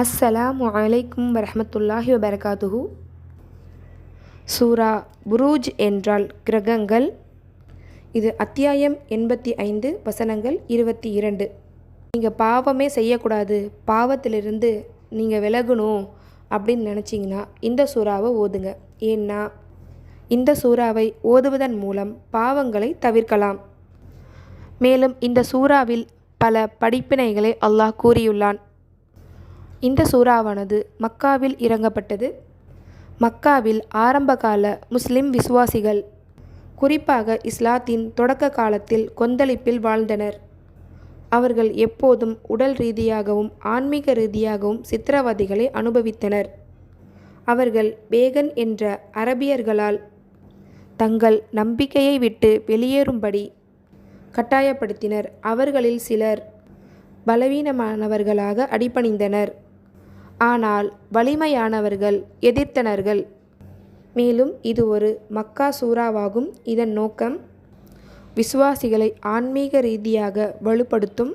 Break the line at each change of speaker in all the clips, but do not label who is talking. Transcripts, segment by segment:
அஸ்ஸலாமு அலைக்கும் வரஹமத்துல்லாஹி வபரகாத்துஹு. சூரா புரூஜ் என்றால் கிரகங்கள். இது அத்தியாயம் எண்பத்தி ஐந்து வசனங்கள் இருபத்தி இரண்டு. நீங்கள் பாவமே செய்யக்கூடாது பாவத்திலிருந்து நீங்கள் விலகணும் அப்படின்னு நினச்சிங்கன்னா இந்த சூறாவை ஓதுங்க. ஏன்னா இந்த சூறாவை ஓதுவதன் மூலம் பாவங்களை தவிர்க்கலாம். மேலும் இந்த சூறாவில் பல படிப்பினைகளை அல்லாஹ் கூறியுள்ளான். இந்த சூறாவானது மக்காவில் இறங்கப்பட்டது. மக்காவில் ஆரம்பகால முஸ்லிம் விசுவாசிகள் குறிப்பாக இஸ்லாத்தின் தொடக்க காலத்தில் கொந்தளிப்பில் வாழ்ந்தனர். அவர்கள் எப்போதும் உடல் ரீதியாகவும் ஆன்மீக ரீதியாகவும் சித்திரவதைகளை அனுபவித்தனர். அவர்கள் பேகன் என்ற அரபியர்களால் தங்கள் நம்பிக்கையை விட்டு வெளியேறும்படி கட்டாயப்படுத்தினர். அவர்களில் சிலர் பலவீனமானவர்களாக அடிபணிந்தனர். ஆனால் வலிமையானவர்கள் எதிர்த்தனர்கள். மேலும் இது ஒரு மக்கா சூறாவாகும். இதன் நோக்கம் விசுவாசிகளை ஆன்மீக ரீதியாக வலுப்படுத்தும்.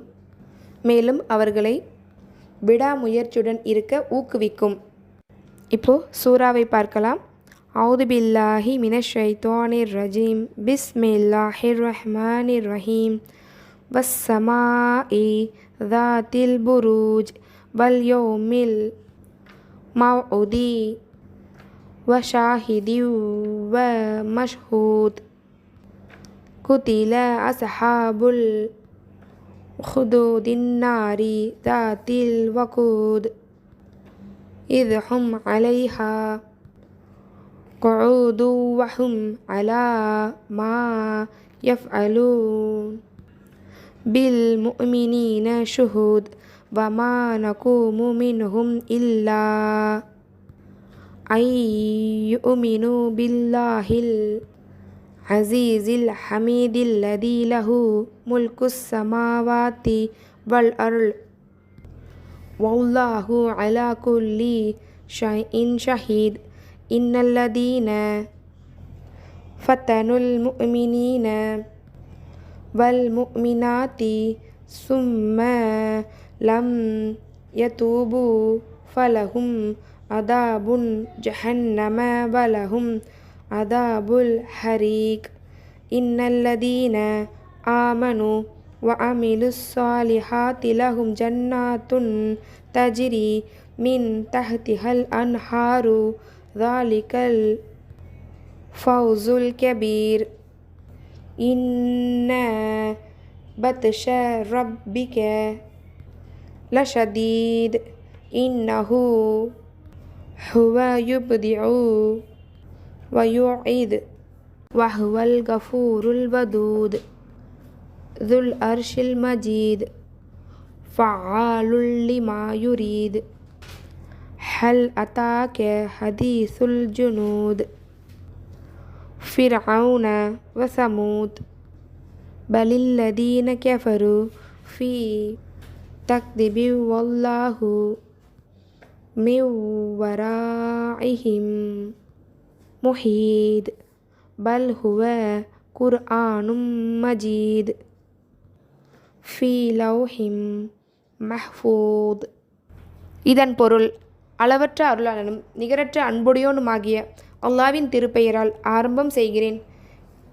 மேலும் அவர்களை விடாமுயற்சியுடன் இருக்க ஊக்குவிக்கும். இப்போது சூறாவை பார்க்கலாம். அவுதுபில்லாஹி மினஷைத்தோனிர் ரஜீம். பிஸ்மில்லாஹிர் ரஹ்மானிர் ரஹீம். வஸ்ஸமா இ தாத்தில் புரூஜ். வல்யோமில் الموعود وشاهد ومشهود. قتل أصحاب الخدود النار ذات الوقود. إذ هم عليها قعود وهم على ما يفعلون. بالمؤمنين شهود وما نقوم منهم إلا أن يؤمنوا بالله العزيز الحميد الذي له ملك السماوات والأرض والله على كل شيء شهيد إن الذين فتنوا المؤمنين والمؤمنات ثم لم يتوبوا فلهم عذاب جهنم ولهم عذاب الحريق إن الذين آمنوا وعملوا الصالحات لهم جنات تجري من تحتها الأنهار ذلك الفوز الكبير إن بطش ربك لشديد. إنه هو يبدع ويعيد وهو الغفور الودود. ذو الأرش المجيد فعال لما يريد. هل أتاك حديث الجنود؟ فرعون وثمود بل الذين كفروا في تكذب والله من ورائهم محيد بل هو قرآن مجيد في لوح محفوظ இதன் பொருள் அளவற்ற அருளாளனும் நிகரற்ற அன்புடையோனுமாகிய அல்லாவின் திருப்பெயரால் ஆரம்பம் செய்கிறேன்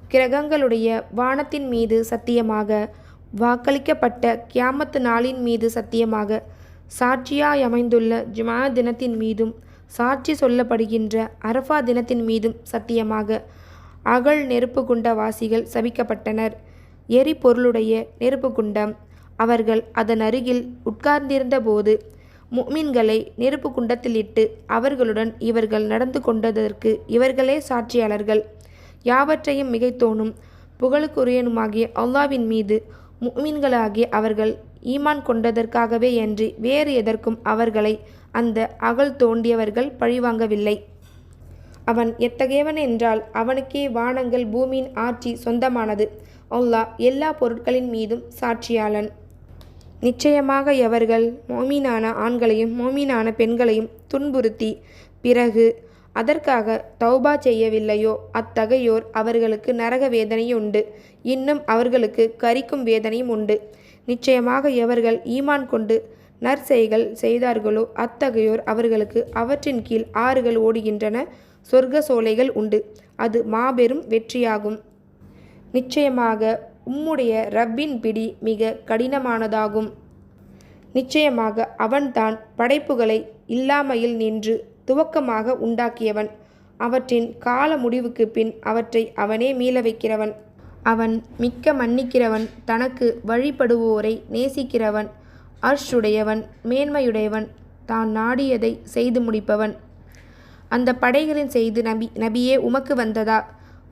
கிரகங்களுடைய வானத்தின் மீது சத்தியமாக வாக்களிக்கப்பட்ட கியாமத்து நாளின் மீது சத்தியமாக சாட்சியாய் அமைந்துள்ள ஜுமா தினத்தின் மீதும் சாட்சி சொல்லப்படுகின்ற அரஃபா தினத்தின் மீதும் சத்தியமாக அகழ் நெருப்பு குண்ட வாசிகள் சபிக்கப்பட்டனர். எரிபொருளுடைய நெருப்பு குண்டம். அவர்கள் அதன் அருகில் உட்கார்ந்திருந்த போது முக்மின்களை நெருப்பு குண்டத்திலிட்டு அவர்களுடன் இவர்கள் நடந்து கொண்டதற்கு இவர்களே சாட்சியாளர்கள். யாவற்றையும் மிகைத்தோனும் புகழுக்குரியனுமாகிய அல்லாவின் மீது முக்மீன்களாகிய அவர்கள் ஈமான் கொண்டதற்காகவே அன்றி வேறு எதற்கும் அவர்களை அந்த அகல் தோண்டியவர்கள் பழிவாங்கவில்லை. அவன் எத்தகையவன் என்றால் அவனுக்கே வானங்கள் பூமியின் ஆட்சி சொந்தமானது. அல்லாஹ் எல்லா பொருட்களின் மீதும் சாட்சியாளன். நிச்சயமாக எவர்கள் மோமீனான ஆண்களையும் மோமீனான பெண்களையும் துன்புறுத்தி பிறகு அதற்காக தௌபா செய்யவில்லையோ? அத்தகையோர் அவர்களுக்கு நரக வேதனையும் உண்டு இன்னும் அவர்களுக்கு கரிக்கும் வேதனையும் உண்டு. நிச்சயமாக எவர்கள் ஈமான் கொண்டு நற்செய்கள் செய்தார்களோ அத்தகையோர் அவர்களுக்கு அவற்றின் கீழ் ஆறுகள் ஓடுகின்றன சொர்க்க சோலைகள் உண்டு. அது மாபெரும் வெற்றியாகும். நிச்சயமாக உம்முடைய ரப்பின் பிடி மிக கடினமானதாகும். நிச்சயமாக அவன்தான் படைப்புகளை இல்லாமையில் நின்று துவக்கமாக உண்டாக்கியவன். அவற்றின் கால முடிவுக்கு பின் அவற்றை அவனே மீள வைக்கிறவன். அவன் மிக்க மன்னிக்கிறவன் தனக்கு வழிபடுவோரை நேசிக்கிறவன் அர்ஷுடையவன் மேன்மையுடையவன் தான் நாடியதை செய்து முடிப்பவன். அந்த படைகளின் செய்து நபி நபியே உமக்கு வந்ததா?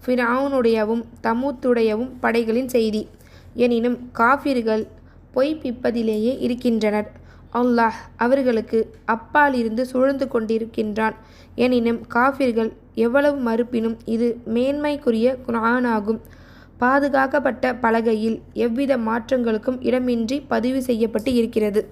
ஃபிரவுனுடையவும் தமூத்துடையவும் படைகளின் செய்தி. எனினும் காஃபிர்கள் பொய்ப்பிப்பதிலேயே இருக்கின்றனர். அல்லாஹ் அவர்களுக்கு அப்பாலிருந்து சுழந்து கொண்டிருக்கின்றான். எனினும் காஃபிர்கள் எவ்வளவு மறுப்பினும் இது மேன்மைக்குரிய குரானாகும் பாதுகாக்கப்பட்ட பலகையில் எவ்வித மாற்றங்களுக்கும் இடமின்றி பதிவு செய்யப்பட்டு இருக்கிறது.